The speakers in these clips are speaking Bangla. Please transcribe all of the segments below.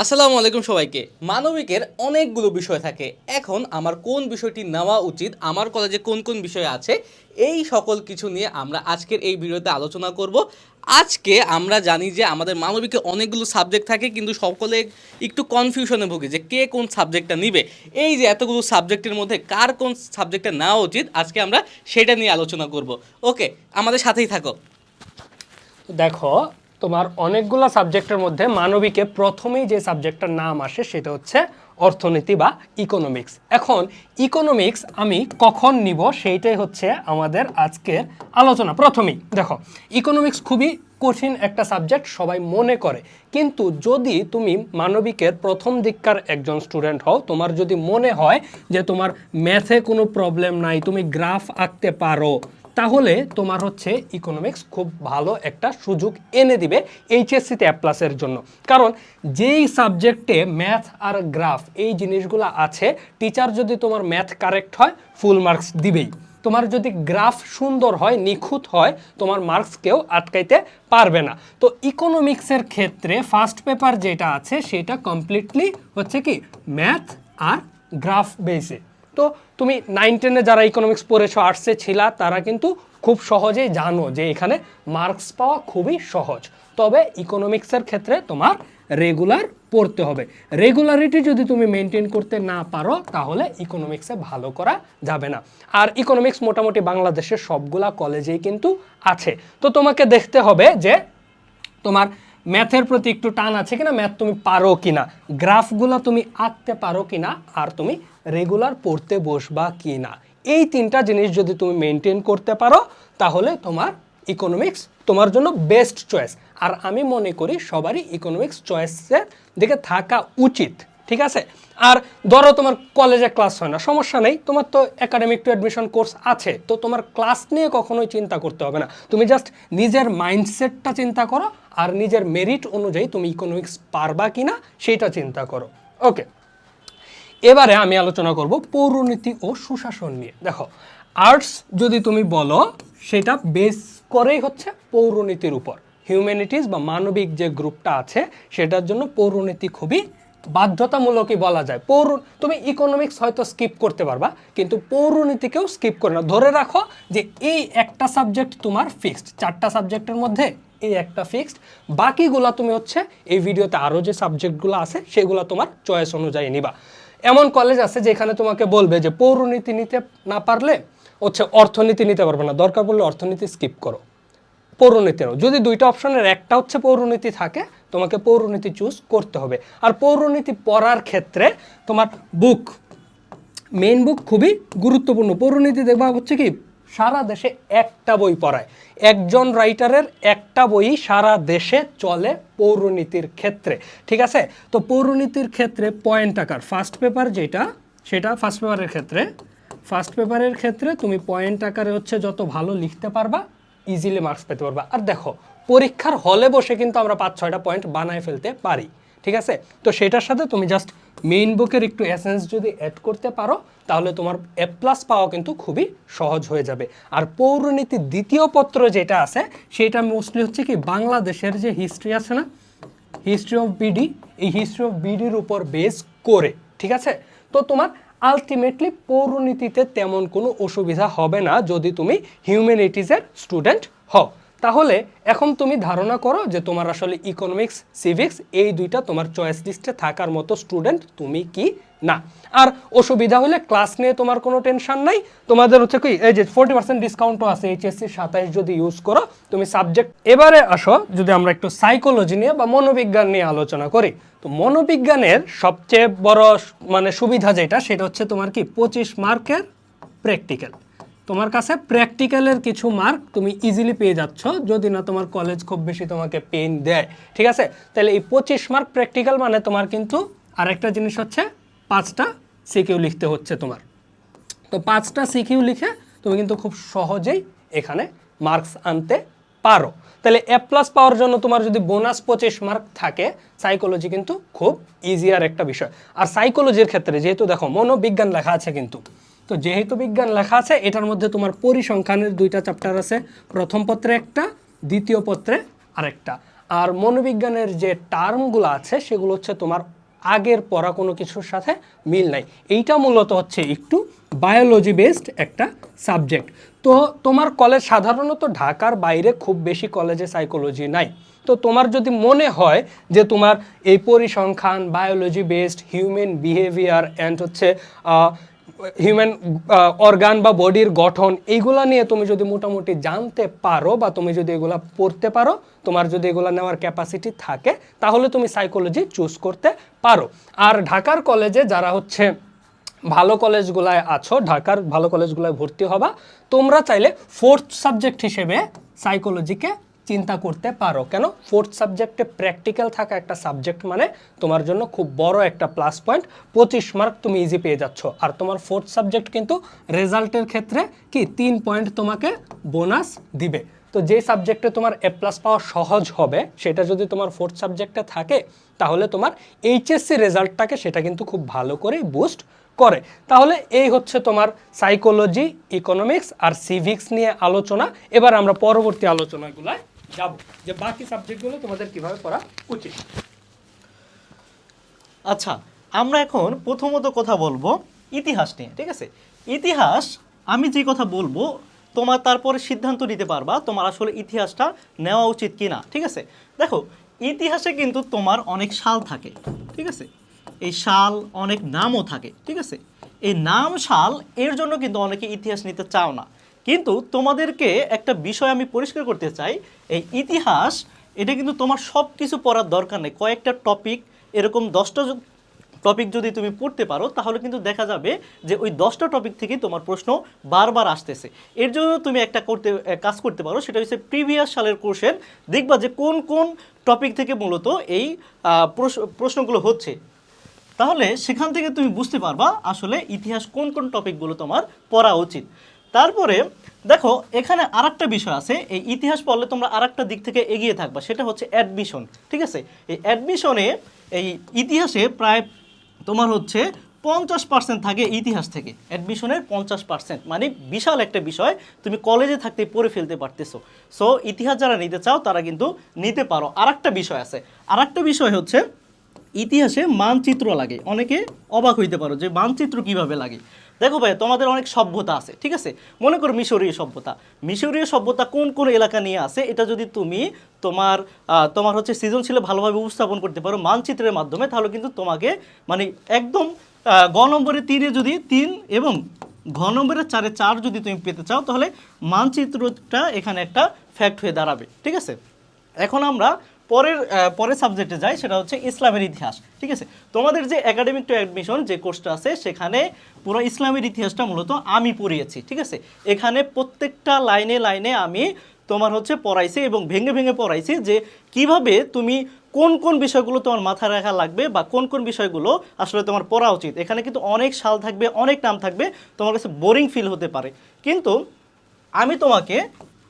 আসসালামু আলাইকুম সবাইকে। মানবিকের অনেকগুলো বিষয় থাকে। এখন আমার কোন বিষয়টি নেওয়া উচিত, আমার কলেজে কোন কোন বিষয় আছে, এই সকল কিছু নিয়ে আমরা আজকের এই ভিডিওতে আলোচনা করব। আজকে আমরা জানি যে আমাদের মানবিকে অনেকগুলো সাবজেক্ট থাকে, কিন্তু সকলে একটু কনফিউশনে ভুগে যে কে কোন সাবজেক্টটা নিবে। এই যে এতগুলো সাবজেক্টের মধ্যে কার কোন সাবজেক্টটা নেওয়া উচিত, আজকে আমরা সেটা নিয়ে আলোচনা করব। ওকে, আমাদের সাথেই থাকো। দেখো তোমার অনেকগুলো সাবজেক্টের মধ্যে মানবিকে প্রথমেই যে সাবজেক্টটার নাম আসে সেটা হচ্ছে অর্থনীতি বা ইকোনমিক্স এখন ইকোনমিক্স আমি কখন নিব সেইটাই হচ্ছে আমাদের আজকের আলোচনা। প্রথমেই দেখো ইকোনমিক্স খুবই কঠিন একটা সাবজেক্ট, সবাই মনে করে। কিন্তু যদি তুমি মানবিকের প্রথম দিককার একজন স্টুডেন্ট হও, তোমার যদি মনে হয় যে তোমার ম্যাথে কোনো প্রবলেম নাই, তুমি গ্রাফ আঁকতে পারো তাহলে তোমার হচ্ছে ইকোনমিক্স খুব ভালো একটা সুযোগ এনে দিবে এইচএসসিতে অ্যাপ্লাসের জন্য। কারণ যেই সাবজেক্টে ম্যাথ আর গ্রাফ এই জিনিসগুলো আছে টিচার যদি তোমার ম্যাথ কারেক্ট হয় ফুল মার্কস দিবেই। তোমার যদি গ্রাফ সুন্দর হয়, নিখুঁত হয়, তোমার মার্কস কেউ আটকাইতে পারবে না। তো ইকোনমিক্সের ক্ষেত্রে ফার্স্ট পেপার যেটা আছে, সেটা কমপ্লিটলি হচ্ছে কি ম্যাথ আর গ্রাফ বেসে তো তুমি নাইন টেনে যারা ইকোনমিক্স পড়েছো আর্টসে ছিলা, তারা কিন্তু খুব সহজেই জানো যে এখানে মার্কস পাওয়া খুবই সহজ। তবে ইকোনমিক্সের ক্ষেত্রে তোমার রেগুলার পড়তে হবে। রেগুলারিটি যদি তুমি মেনটেন করতে না পারো, তাহলে ইকোনমিক্সে ভালো করা যাবে না। আর ইকোনমিক্স মোটামুটি বাংলাদেশের সবগুলা কলেজেই কিন্তু আছে। তো তোমাকে দেখতে হবে যে তোমার ম্যাথের প্রতি একটু টান আছে কিনা, ম্যাথ তুমি পারো কিনা, গ্রাফগুলো তুমি আঁকতে পারো কিনা, আর তুমি রেগুলার পড়তে বসবা কিনা। এই তিনটা জিনিস যদি তুমি মেনটেন করতে পারো, তাহলে তোমার ইকোনমিক্স তোমার জন্য বেস্ট চয়েস আর আমি মনে করি সবারই ইকোনমিক্স চয়েসের দিকে থাকা উচিত, ঠিক আছে? আর ধরো তোমার কলেজে ক্লাস হয় না, সমস্যা নেই, তোমার তো একাডেমিক টু অ্যাডমিশন কোর্স আছে, তো তোমার ক্লাস নিয়ে কখনোই চিন্তা করতে হবে না। তুমি জাস্ট নিজের মাইন্ডসেটটা চিন্তা করো আর নিজের মেরিট অনুযায়ী তুমি ইকোনমিক্স পারবা কি না সেইটা চিন্তা করো। ওকে এবারে আমি আলোচনা করব পৌরনীতি ও সুশাসন নিয়ে। দেখো আর্টস যদি তুমি বলো, সেটা বেস করেই হচ্ছে পৌরনীতির উপর। হিউম্যানিটিস বা মানবিক যে গ্রুপটা আছে, সেটার জন্য পৌরনীতি খুবই বাধ্যতামূলকই বলা যায়। পৌর, তুমি ইকোনমিক্স হয়তো স্কিপ করতে পারবা, কিন্তু পৌরনীতিকেও স্কিপ করে না ধরে রাখো যে এই একটা সাবজেক্ট তোমার ফিক্সড চারটা সাবজেক্টের মধ্যে এই একটা ফিক্সড বাকিগুলা তুমি হচ্ছে এই ভিডিওতে আরও যে সাবজেক্টগুলো আছে, সেগুলো তোমার চয়েস অনুযায়ী নিবা। এমন কলেজ আছে যেখানে তোমাকে বলবে যে পৌরনীতি নিতে না পারলে হচ্ছে অর্থনীতি নিতে পারবে না। দরকার পড়লে অর্থনীতি স্কিপ করো। পৌরনীতি নাও যদি দুইটা অপশনের একটা হচ্ছে পৌরনীতি থাকে, তোমাকে পৌরনীতি চুজ করতে হবে। আর পৌরনীতি পড়ার ক্ষেত্রে তোমার বুক মেইন বুক খুবই গুরুত্বপূর্ণ। পৌরনীতি দেখবা হচ্ছে কি সারা দেশে একটা বই পড়ায়। একজন রাইটারের একটা বই সারা দেশে চলে পৌরনীতির ক্ষেত্রে। ঠিক আছে? তো পৌরনীতির ক্ষেত্রে পয়েন্ট আকার। ফার্স্ট পেপার যেটা, সেটা ফার্স্ট পেপারের ক্ষেত্রে। ফার্স্ট পেপারের ক্ষেত্রে তুমি পয়েন্ট আকারে হচ্ছে যত ভালো লিখতে পারবা ইজিলি মার্কস পেতে পারবা। আর দেখো, পরীক্ষার হলে বসে কিন্তু আমরা পাঁচ ছয়টা পয়েন্ট বানায় ফেলতে পারি। ঠিক আছে? তো সেটার সাথে তুমি জাস্ট মেইন বুকের একটু এসেন্স যদি অ্যাড করতে পারো, তাহলে তোমার এ প্লাস পাওয়া কিন্তু খুবই সহজ হয়ে যাবে। আর পৌরনীতি দ্বিতীয় পত্র যেটা আছে, সেটা মোস্টলি হচ্ছে কি বাংলাদেশের যে হিস্ট্রি আছে না হিস্ট্রি অফ বিডি এই হিস্ট্রি অফ বিডির উপর বেস করে, ঠিক আছে? তো তোমার আলটিমেটলি পৌরনীতিতে তেমন কোনো অসুবিধা হবে না যদি তুমি হিউম্যানিটিজের স্টুডেন্ট হও। তাহলে এখন তুমি ধারণা করো যে তোমার আসলে ইকোনমিক্স সিভিক্স এই দুইটা তোমার চয়েস লিস্টে থাকার মতো স্টুডেন্ট তুমি কি না। আর অসুবিধা হলে ক্লাস নিয়ে তোমার কোনো টেনশন নাই। তোমাদের হচ্ছে কি, এই যে ফোর্টি পার্সেন্ট ডিসকাউন্টও আছে এইচএসসি সাতাইশ যদি ইউজ করো, তুমি সাবজেক্ট এবারে আসো, যদি আমরা একটু সাইকোলজি নিয়ে বা মনোবিজ্ঞান নিয়ে আলোচনা করি, তো মনোবিজ্ঞানের সবচেয়ে বড় মানে সুবিধা যেটা, সেটা হচ্ছে তোমার কি, পঁচিশ মার্কের প্র্যাকটিক্যাল তোমার কাছে প্র্যাকটিক্যালের কিছু মার্ক তুমি ইজিলি পেয়ে যাচ্ছ, যদি না তোমার কলেজ খুব বেশি তোমাকে পেন দেয়, ঠিক আছে? তাহলে এই পঁচিশ মার্ক প্র্যাকটিক্যাল মানে তোমার কিন্তু আরেকটা জিনিস হচ্ছে পাঁচটা সিকিউ লিখতে হচ্ছে তোমার। তো পাঁচটা সিকিউ লিখে তুমি কিন্তু খুব সহজেই এখানে মার্কস আনতে পারো। তাহলে এ প্লাস পাওয়ার জন্য তোমার যদি বোনাস পঁচিশ মার্ক থাকে সাইকোলজি কিন্তু খুব ইজিয়ার একটা বিষয়। আর সাইকোলজির ক্ষেত্রে যেহেতু দেখো মনোবিজ্ঞান লেখা আছে কিন্তু তো যেহেতু বিজ্ঞান লেখা আছে, এটার মধ্যে তোমার পরিসংখ্যানের দুইটা চ্যাপ্টার আছে। প্রথম পত্রে একটা, দ্বিতীয় পত্রে আরেকটা। আর মনোবিজ্ঞানের যে টার্মগুলো আছে, সেগুলো হচ্ছে তোমার আগের পড়া কোনো কিছুর সাথে মিল নাই। এইটা মূলত হচ্ছে একটু বায়োলজি বেসড একটা সাবজেক্ট তো তোমার কলেজ সাধারণত ঢাকার বাইরে খুব বেশি কলেজে সাইকোলজি নাই। তো তোমার যদি মনে হয় যে তোমার এই পরিসংখ্যান biology based human behaviour and হচ্ছে হিউম্যান অর্গান বা বডির গঠন, এইগুলা নিয়ে তুমি যদি মোটামুটি জানতে পারো বা তুমি যদি এগুলা পড়তে পারো, তোমার যদি এগুলা নেওয়ার ক্যাপাসিটি থাকে, তাহলে তুমি সাইকোলজি চুজ করতে পারো। আর ঢাকার কলেজে যারা হচ্ছে ভালো কলেজগুলায় আছো, ঢাকার ভালো কলেজগুলায় ভর্তি হবা, তোমরা চাইলে ফোর্থ সাবজেক্ট হিসেবে সাইকোলজিকে চিন্তা করতে পারো। কেন? ফোর্থ সাবজেক্টে প্র্যাকটিক্যাল থাকা একটা সাবজেক্ট মানে তোমার জন্য খুব বড় একটা প্লাস পয়েন্ট পঁচিশ মার্ক তুমি ইজি পেয়ে যাচ্ছ। আর তোমার ফোর্থ সাবজেক্ট কিন্তু রেজাল্টের ক্ষেত্রে কি? তিন পয়েন্ট তোমাকে বোনাস দিবে। তো যে সাবজেক্টে তোমার এ প্লাস পাওয়া সহজ হবে, সেটা যদি তোমার ফোর্থ সাবজেক্টে থাকে, তাহলে তোমার এইচএসসি রেজাল্টটাকে সেটা কিন্তু খুব ভালো করে বুস্ট করে। তাহলে এই হচ্ছে তোমার সাইকোলজি ইকোনমিক্স আর সিভিক্স নিয়ে আলোচনা। এবার আমরা পরবর্তী আলোচনাগুলোয় যাব। যে বাকি সাবজেক্টগুলো তোমাদের কীভাবে পড়া উচিত। আচ্ছা আমরা এখন প্রথমত কথা বলব ইতিহাস নিয়ে, ঠিক আছে? ইতিহাস, আমি যে কথা বলব, তোমার তারপরে সিদ্ধান্ত নিতে পারবা তোমার আসলে ইতিহাসটা নেওয়া উচিত কি না ঠিক আছে? দেখো, ইতিহাসে কিন্তু তোমার অনেক সাল থাকে, ঠিক আছে? এই সাল অনেক নামও থাকে, ঠিক আছে? এই নাম সাল এর জন্য কিন্তু অনেকে ইতিহাস নিতে চাও না। কিন্তু তোমাদেরকে একটা বিষয় আমি পরিষ্কার করতে চাই। এই ইতিহাস, এটা কিন্তু তোমার সব কিছু পড়ার দরকার নেই। কয়েকটা টপিক এরকম দশটা টপিক যদি তুমি পড়তে পারো, তাহলে কিন্তু দেখা যাবে যে ওই দশটা টপিক থেকে তোমার প্রশ্ন বারবার আসতেছে। এর জন্য তুমি একটা করতে কাজ করতে পারো, সেটা হচ্ছে প্রিভিয়াস সালের কোর্সের দেখবা যে কোন কোন টপিক থেকে মূলত এই প্রশ্ন- প্রশ্নগুলো হচ্ছে। তাহলে সেখান থেকে তুমি বুঝতে পারবা আসলে ইতিহাস কোন কোন টপিকগুলো তোমার পড়া উচিত। তারপরে, দেখো, এখানে আরেকটা বিষয় আছে। এই ইতিহাস পড়লে তোমরা আরেকটা দিক থেকে এগিয়ে থাকবা, সেটা হচ্ছে অ্যাডমিশন ঠিক আছে? এই অ্যাডমিশনে এই ইতিহাসে প্রায় তোমার হচ্ছে পঞ্চাশ পার্সেন্ট থাকে ইতিহাস থেকে। অ্যাডমিশনের পঞ্চাশ পার্সেন্ট মানে বিশাল একটা বিষয়, তুমি কলেজে থাকতে পড়ে ফেলতে পারতেছো। সো ইতিহাস যারা নিতে চাও, তারা কিন্তু নিতে পারো। আরেকটা বিষয় আছে। আরেকটা বিষয় হচ্ছে, ইতিহাসে মানচিত্র লাগে। অনেকে অবাক হইতে পারো যে মানচিত্র কীভাবে লাগে। দেখো ভাই তোমাদের অনেক সভ্যতা আছে, ঠিক আছে? মনে করো মিশরীয় সভ্যতা। মিশরীয় সভ্যতা কোন কোন এলাকা নিয়ে আছে? এটা যদি তুমি তোমার তোমার হচ্ছে সৃজনশীলে ভালোভাবে উপস্থাপন করতে পারো মানচিত্রের মাধ্যমে, তাহলে কিন্তু তোমাকে মানে একদম গ নম্বরে তিনে যদি তিন এবং ঘ নম্বরের চারে চার যদি তুমি পেতে চাও, তাহলে মানচিত্রটা এখানে একটা ফ্যাক্ট হয়ে দাঁড়াবে, ঠিক আছে? এখন আমরা পরের পরের সাবজেক্টে যাই, সেটা হচ্ছে ইসলামের ইতিহাস, ঠিক আছে? তোমাদের যে একাডেমিক টু অ্যাডমিশন যে কোর্সটা আছে, সেখানে পুরো ইসলামের ইতিহাসটা মূলত আমি পড়িয়েছি, ঠিক আছে? এখানে প্রত্যেকটা লাইনে লাইনে আমি তোমার হচ্ছে পড়াইছি এবং ভেঙে ভেঙে পড়াইছি যে কীভাবে তুমি কোন কোন বিষয়গুলো তোমার মাথায় রাখা লাগবে বা কোন কোন বিষয়গুলো আসলে তোমার পড়া উচিত। এখানে কিন্তু অনেক সাল থাকবে, অনেক নাম থাকবে, তোমার কাছে বোরিং ফিল হতে পারে। কিন্তু আমি তোমাকে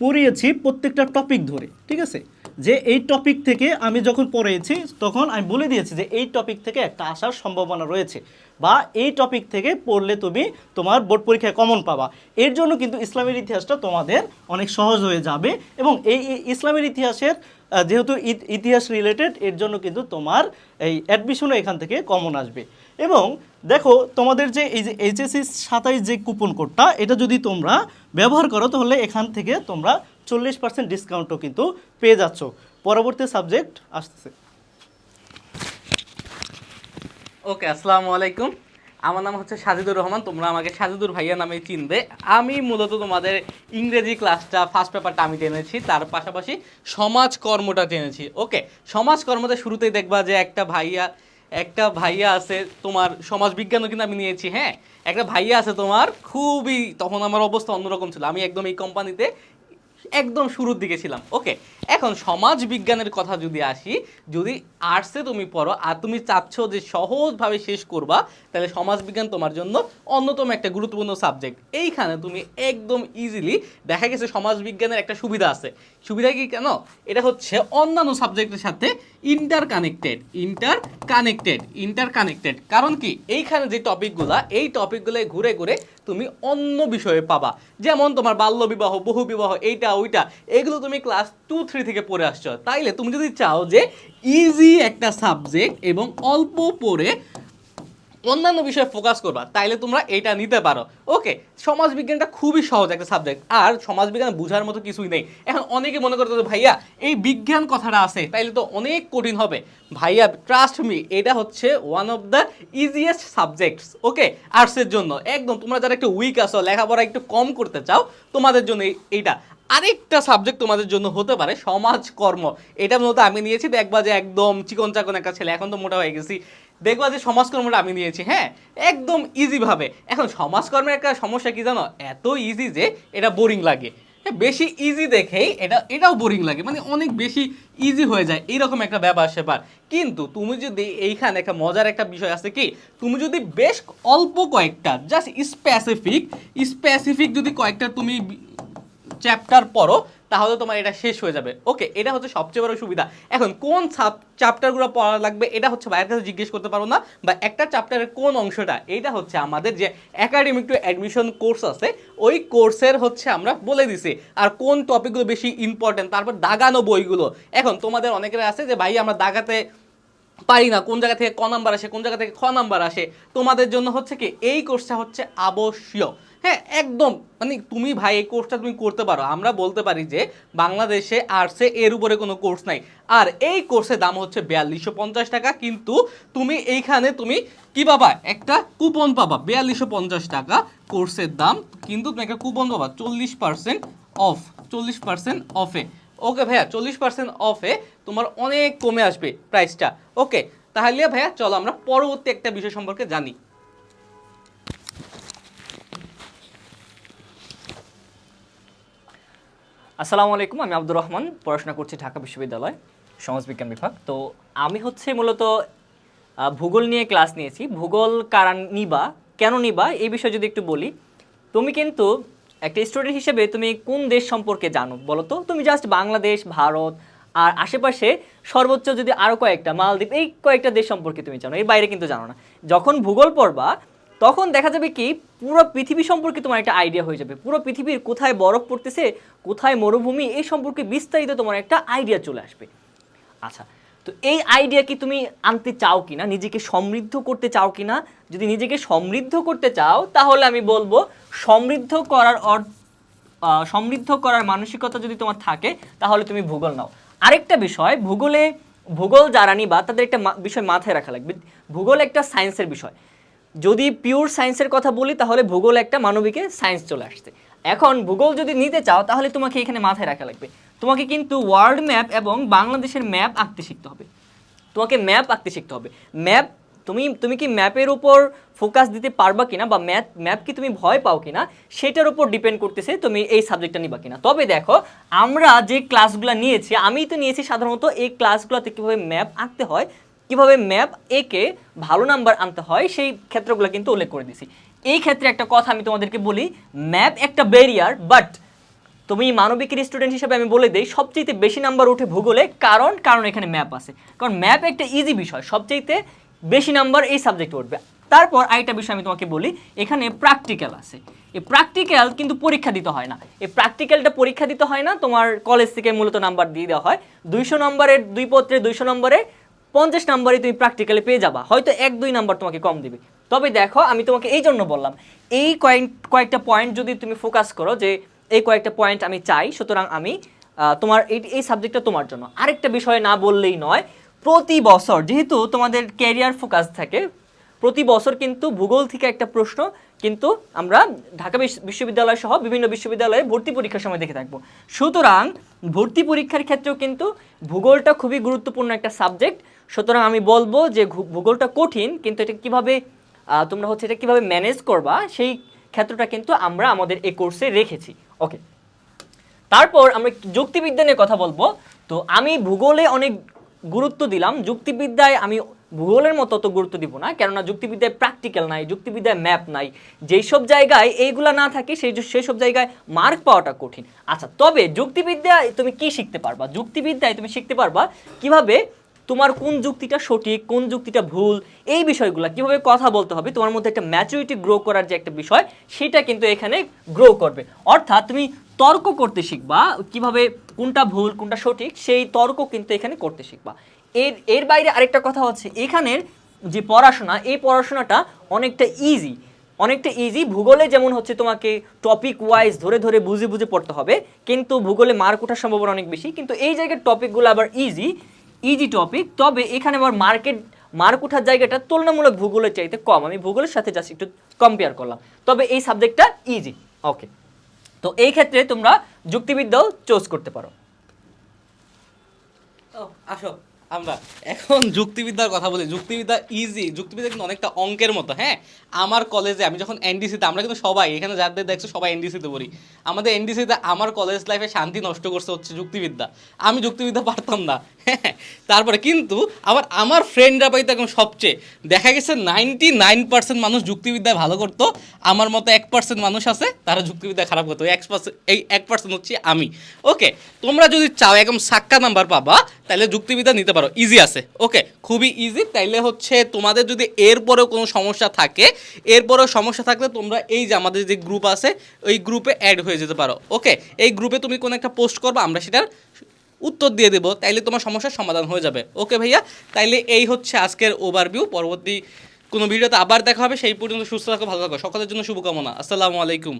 পড়িয়েছি প্রত্যেকটা টপিক ধরে, ঠিক আছে? যে এই টপিক থেকে আমি যখন পড়েছি, তখন আমি বলে দিয়েছি যে এই টপিক থেকে একটা আসার সম্ভাবনা রয়েছে বা এই টপিক থেকে পড়লে তুমি তোমার বোর্ড পরীক্ষায় কমন পাবা। এর জন্য কিন্তু ইসলামের ইতিহাসটা তোমাদের অনেক সহজ হয়ে যাবে এবং এই ইসলামের ইতিহাসের যেহেতু ইত- ইতিহাস রিলেটেড এর জন্য কিন্তু তোমার এই অ্যাডমিশনও এখান থেকে কমন আসবে। এবং দেখো, তোমাদের যে এই যে এইচএসসি সাতাইশ যে কুপন কোডটা এটা যদি তোমরা ব্যবহার করো, তাহলে এখান থেকে তোমরা চল্লিশ পার্সেন্ট ডিসকাউন্টও কিন্তু পেয়ে যাচ্ছ। পরবর্তী সাবজেক্ট আসতেছে। ওকে আসসালামু আলাইকুম। আমার নাম হচ্ছে সাজিদুর রহমান, তোমরা আমাকে সাজিদুর ভাইয়া নামে চিনবে। আমি মূলত তোমাদের ইংরেজি ক্লাসটা ফার্স্ট পেপারটা আমি টেনেছি তার পাশাপাশি সমাজকর্মটা টেনেছি ওকে সমাজকর্মতে শুরুতেই দেখবা যে একটা ভাইয়া একটা ভাইয়া আছে, তোমার সমাজবিজ্ঞানও কিন্তু আমি নিয়েছি হ্যাঁ? একটা ভাইয়া আছে তোমার, খুবই, তখন আমার অবস্থা অন্যরকম ছিল। আমি একদম এই কোম্পানিতে একদম শুরুর দিকে ছিলাম। ওকে এখন সমাজ বিজ্ঞানের কথা যদি আসি, যদি আর্টসে তুমি পড়ো আর তুমি চাচ্ছ যে সহজভাবে শেষ করবা, তাহলে সমাজ বিজ্ঞান তোমার জন্য অন্যতম একটা গুরুত্বপূর্ণ সাবজেক্ট এইখানে তুমি একদম ইজিলি দেখা গেছে সমাজ বিজ্ঞানের একটা সুবিধা আছে। সুবিধা কি কেন? এটা হচ্ছে অন্যান্য সাবজেক্টের সাথে inter connected inter connected inter connected কারণ কি? এইখানে যে টপিকগুলা এই টপিকগুলো ঘুরে ঘুরে তুমি অন্য বিষয়ে পাবা। যেমন তোমার বাল্যবিবাহ, বহুবিবাহ, এইটা, ওইটা, এগুলো তুমি ক্লাস টু থ্রি থেকে পড়ে আসছো। তাইলে তুমি যদি চাও যে ইজি একটা সাবজেক্ট এবং অল্প পড়ে অন্যান্য বিষয়ে ফোকাস করবা, তাইলে তোমরা এটা নিতে পারো। ওকে সমাজবিজ্ঞানটা খুবই সহজ একটা সাবজেক্ট আর সমাজবিজ্ঞান বোঝার মতো কিছুই নেই। এখন অনেকে মনে করতে ভাইয়া, এই বিজ্ঞান কথাটা আছে, তাইলে তো অনেক কঠিন হবে। ভাইয়া ট্রাস্ট মি এটা হচ্ছে one of the easiest subjects okay আর্টসের জন্য। একদম, তোমরা যারা একটু উইক আছো, লেখাপড়া একটু কম করতে চাও, তোমাদের জন্য এই- এইটা। আরেকটা সাবজেক্ট তোমাদের জন্য হতে পারে সমাজকর্ম এটা মূলত আমি নিয়েছি, দেখবা যে একদম চিকন চাকন একটা ছেলে, এখন তো মোটা হয়ে গেছি। দেখবা যে সমাজকর্মটা আমি নিয়েছি হ্যাঁ? একদম ইজি ভাবে। এখন সমাজকর্মের একটা সমস্যা কি জানো? এত ইজি যে এটা বোরিং লাগে। হ্যাঁ, বেশি ইজি দেখেই এটা এটাও বোরিং লাগে। মানে অনেক বেশি ইজি হয়ে যায়। এইরকম একটা ব্যাপার স্যাপার কিন্তু তুমি যদি এইখানে একটা মজার একটা বিষয় আছে কি? তুমি যদি বেশ অল্প কয়েকটা জাস্ট স্পেসিফিক স্পেসিফিক যদি কয়েকটা তুমি চ্যাপ্টার পড়ো তাহলে তোমার এটা শেষ হয়ে যাবে। ওকে এটা হচ্ছে সবচেয়ে বড় সুবিধা। এখন কোন চ্যাপ্টারগুলো পড়া লাগবে, এটা হচ্ছে ভাইয়ের কাছে জিজ্ঞেস করতে পারো না, বা একটা চ্যাপ্টারের কোন অংশটা এটা হচ্ছে আমাদের যে একাডেমিক টু অ্যাডমিশন কোর্স আছে, ওই কোর্সের হচ্ছে আমরা বলে দিছি। আর কোন টপিকগুলো বেশি ইম্পর্টেন্ট তারপর দাগানো বইগুলো। এখন তোমাদের অনেকের আছে যে, ভাই, আমরা দাগাতে পারি না কোন জায়গা থেকে ক নাম্বার আসে, কোন জায়গা থেকে খ নাম্বার আসে। তোমাদের জন্য হচ্ছে কি, এই কোর্সটা হচ্ছে আবশ্যক। হ্যাঁ একদম মানে তুমি ভাই, এই কোর্সটা তুমি করতে পারো। আমরা বলতে পারি যে, বাংলাদেশে আর্টসে এর উপরে কোনো কোর্স নাই। আর এই কোর্সের দাম হচ্ছে বিয়াল্লিশশো পঞ্চাশ টাকা, কিন্তু তুমি এইখানে তুমি কি পাবা? একটা কুপন পাবা, বিয়াল্লিশশো পঞ্চাশ টাকা কোর্সের দাম। কিন্তু তুমি একটা কুপন পাবা, চল্লিশ পার্সেন্ট অফ চল্লিশ পার্সেন্ট অফে ওকে ভাইয়া, চল্লিশ পার্সেন্ট অফে তোমার অনেক কমে আসবে প্রাইসটা ওকে তাহলে ভাইয়া, চলো আমরা পরবর্তী একটা বিষয় সম্পর্কে জানি। আসসালামু আলাইকুম, আমি আব্দুর রহমান, পড়াশোনা করছি ঢাকা বিশ্ববিদ্যালয় সমাজবিজ্ঞান বিভাগ। তো আমি হচ্ছে মূলত ভূগোল নিয়ে ক্লাস নিয়েছি। ভূগোল কারা নিবা, কেন নিবা, এই বিষয়ে যদি একটু বলি, তুমি কিন্তু একটা স্টুডেন্ট হিসেবে তুমি কোন দেশ সম্পর্কে জানো বলো তো? তুমি জাস্ট বাংলাদেশ, ভারত আর আশেপাশে সর্বোচ্চ যদি আরও কয়েকটা, মালদ্বীপ, এই কয়েকটা দেশ সম্পর্কে তুমি জানো, এর বাইরে কিন্তু জানো না। যখন ভূগোল পড়বা, তখন দেখা যাবে কি পুরো পৃথিবী সম্পর্কে তোমার একটা আইডিয়া হয়ে যাবে। পুরো পৃথিবীর কোথায় বরফ পড়তেছে, কোথায় মরুভূমি, এই সম্পর্কে বিস্তারিত তোমার একটা আইডিয়া চলে আসবে। আচ্ছা তো এই আইডিয়া কি তুমি আনতে চাও কিনা, নিজেকে সমৃদ্ধ করতে চাও কিনা? যদি নিজেকে সমৃদ্ধ করতে চাও, তাহলে আমি বলব সমৃদ্ধ করার সমৃদ্ধ করার মানসিকতা যদি তোমার থাকে, তাহলে তুমি ভূগোল নাও। আরেকটা বিষয়, ভূগোলে, ভূগোল যারা নিবা, তাদের একটা বিষয় মাথায় রাখা লাগবে। ভূগোল একটা সায়েন্সের বিষয়। যদি পিওর সায়েন্সের কথা বলি, তাহলে ভূগোল একটা মানবিকে সায়েন্স চলে আসছে। এখন ভূগোল যদি নিতে চাও, তাহলে তোমাকে এখানে মাথায় রাখা লাগবে। তোমাকে কিন্তু ওয়ার্ল্ড ম্যাপ এবং বাংলাদেশের ম্যাপ আঁকতে শিখতে হবে। তোমাকে ম্যাপ আঁকতে শিখতে হবে। ম্যাপ তুমি তুমি কি ম্যাপের উপর ফোকাস দিতে পারবা কিনা বা ম্যাপ ম্যাপ কি তুমি ভয় পাও কিনা, সেটার উপর ডিপেন্ড করতেছে তুমি এই সাবজেক্টটা নিবা কিনা। তবে দেখো, আমরা যে ক্লাসগুলো নিয়েছি, আমি তো নিয়েছি সাধারণত এই ক্লাসগুলোতে কীভাবে ম্যাপ আঁকতে হয়, কীভাবে ম্যাপ একে ভালো নাম্বার আনতে হয়, সেই ক্ষেত্রগুলো কিন্তু উল্লেখ করে দিছি এই ক্ষেত্রে একটা কথা আমি তোমাদেরকে বলি ম্যাপ একটা ব্যারিয়ার বাট তুমি মানবিকের স্টুডেন্ট হিসেবে আমি বলে দিই সবচেয়ে বেশি নাম্বার উঠে ভূগোলে, কারণ কারণ এখানে ম্যাপ আছে। কারণ ম্যাপ একটা ইজি বিষয় সবচেয়ে বেশি নাম্বার এই সাবজেক্টে উঠবে। তারপর আরেকটা বিষয় আমি তোমাকে বলি, এখানে প্র্যাকটিক্যাল আছে। এই প্র্যাকটিক্যাল কিন্তু পরীক্ষা দিতে হয় না। এই প্র্যাকটিক্যালটা পরীক্ষা দিতে হয় না, তোমার কলেজ থেকে মূলত নাম্বার দিয়ে দেওয়া হয়। দুইশো নম্বরের দুই পত্রে দুইশো নম্বরে পঞ্চাশ নাম্বারে তুমি প্র্যাকটিক্যালে পেয়ে যাবা। হয়তো এক, দুই নাম্বার তোমাকে কম দিবে। তবে দেখো, আমি তোমাকে এই জন্য বললাম, এই কয়েক কয়েকটা পয়েন্ট যদি তুমি ফোকাস করো যে এই কয়েকটা পয়েন্ট আমি চাই, সুতরাং আমি তোমার এই এই সাবজেক্টটা তোমার জন্য। আরেকটা বিষয় না বললেই নয়, প্রতি বছর, যেহেতু তোমাদের ক্যারিয়ার ফোকাস থাকে, প্রতি বছর কিন্তু ভূগোল থেকে একটা প্রশ্ন, কিন্তু আমরা ঢাকা বিশ- বিশ্ববিদ্যালয় সহ বিভিন্ন বিশ্ববিদ্যালয়ে ভর্তি পরীক্ষার সময় দেখে থাকব। সুতরাং ভর্তি পরীক্ষার ক্ষেত্রেও কিন্তু ভূগোলটা খুবই গুরুত্বপূর্ণ একটা সাবজেক্ট সুতরাং আমি বলব যে ভূগোলটা কঠিন, কিন্তু এটা কীভাবে তোমরা হচ্ছে এটা কীভাবে ম্যানেজ করবা, সেই ক্ষেত্রটা কিন্তু আমরা আমাদের এই কোর্সে রেখেছি। ওকে তারপর আমরা যুক্তিবিদ্যা নিয়ে কথা বলব। তো আমি ভূগোলে অনেক গুরুত্ব দিলাম। যুক্তিবিদ্যায় আমি ভূগোলের মতো অত গুরুত্ব দিব না, কেননা যুক্তিবিদ্যায় প্র্যাকটিক্যাল নাই, যুক্তিবিদ্যায় ম্যাপ নাই। যেই সব জায়গায় এইগুলা না থাকে, সেই সেই সব জায়গায় মার্ক পাওয়াটা কঠিন। আচ্ছা তবে যুক্তিবিদ্যায় তুমি কি শিখতে পারবা? যুক্তিবিদ্যায় তুমি শিখতে পারবা কীভাবে তোমার কোন যুক্তিটা সঠিক, কোন যুক্তিটা ভুল, এই বিষয়গুলো কীভাবে কথা বলতে হবে, তোমার মধ্যে একটা ম্যাচুরিটি গ্রো করার যে একটা বিষয়, সেটা কিন্তু এখানে গ্রো করবে। অর্থাৎ তুমি তর্ক করতে শিখবা, কীভাবে কোনটা ভুল, কোনটা সঠিক, সেই তর্ক কিন্তু এখানে করতে শিখবা। এর এর বাইরে আরেকটা কথা হচ্ছে, এখানের যে পড়াশোনা, এই পড়াশোনাটা অনেকটা ইজি অনেকটা ইজি ভূগোলে যেমন হচ্ছে তোমাকে টপিক ওয়াইজ ধরে ধরে বুঝে বুঝে পড়তে হবে, কিন্তু ভূগোলে মার্ক ওঠার সম্ভাবনা অনেক বেশি, কিন্তু এই জায়গার টপিকগুলো আবার ইজি ইজি টপিক তবে এখানে আমার মার্কেট মার্ক ওঠার জায়গাটা তুলনামূলক ভূগোলের চাইতে কম। আমি ভূগোলের সাথে জাস্ট একটু কম্পেয়ার করলাম। তবে এই সাবজেক্টটা ইজি ওকে তো এই ক্ষেত্রে তোমরা যুক্তিবিদ্যাও চুজ করতে পারো। আসো, আমরা। এখন যুক্তিবিদ্যার কথা বলি। যুক্তিবিদ্যা ইজি যুক্তিবিদ্যা কিন্তু অনেকটা অঙ্কের মতো হ্যাঁ? আমার কলেজে আমি যখন এনডিসিতে আমরা কিন্তু সবাই, এখানে যাদের দেখছ সবাই এনডিসিতে পড়ি। আমাদের এনডিসিতে আমার কলেজ লাইফে শান্তি নষ্ট করছে হচ্ছে যুক্তিবিদ্যা। আমি যুক্তিবিদ্যা পারতাম না। তারপরে কিন্তু আবার আমার ফ্রেন্ডরা পাইতো এখন সবচেয়ে। দেখা গেছে নাইনটি নাইন পার্সেন্ট মানুষ যুক্তিবিদ্যায় ভালো করতো, আমার মতো এক পার্সেন্ট মানুষ আছে, তারা যুক্তিবিদ্যা খারাপ করতো। এক পার্সেন্ট এই এক পার্সেন্ট হচ্ছে আমি। ওকে তোমরা যদি চাও একদম সাক্কা নাম্বার পাবা, তাহলে যুক্তিবিদ্যা নিতে পারো। ইজি আছে। ওকে খুবই ইজি তাইলে হচ্ছে তোমাদের যদি এরপরেও কোনো সমস্যা থাকে এরপরেও সমস্যা থাকলে তোমরা এই যে আমাদের যে গ্রুপ আছে, ওই গ্রুপে অ্যাড হয়ে যেতে পারো ওকে এই গ্রুপে তুমি কোনো একটা পোস্ট করব, আমরা সেটার উত্তর দিয়ে দেবো, তাইলে তোমার সমস্যার সমাধান হয়ে যাবে ওকে ভাইয়া? তাইলে এই হচ্ছে আজকের ওভারভিউ পরবর্তী কোনো ভিডিওতে আবার দেখা হবে, সেই পর্যন্ত সুস্থ থাকো, ভালো থাকো, সকলের জন্য শুভকামনা, আসসালামু আলাইকুম।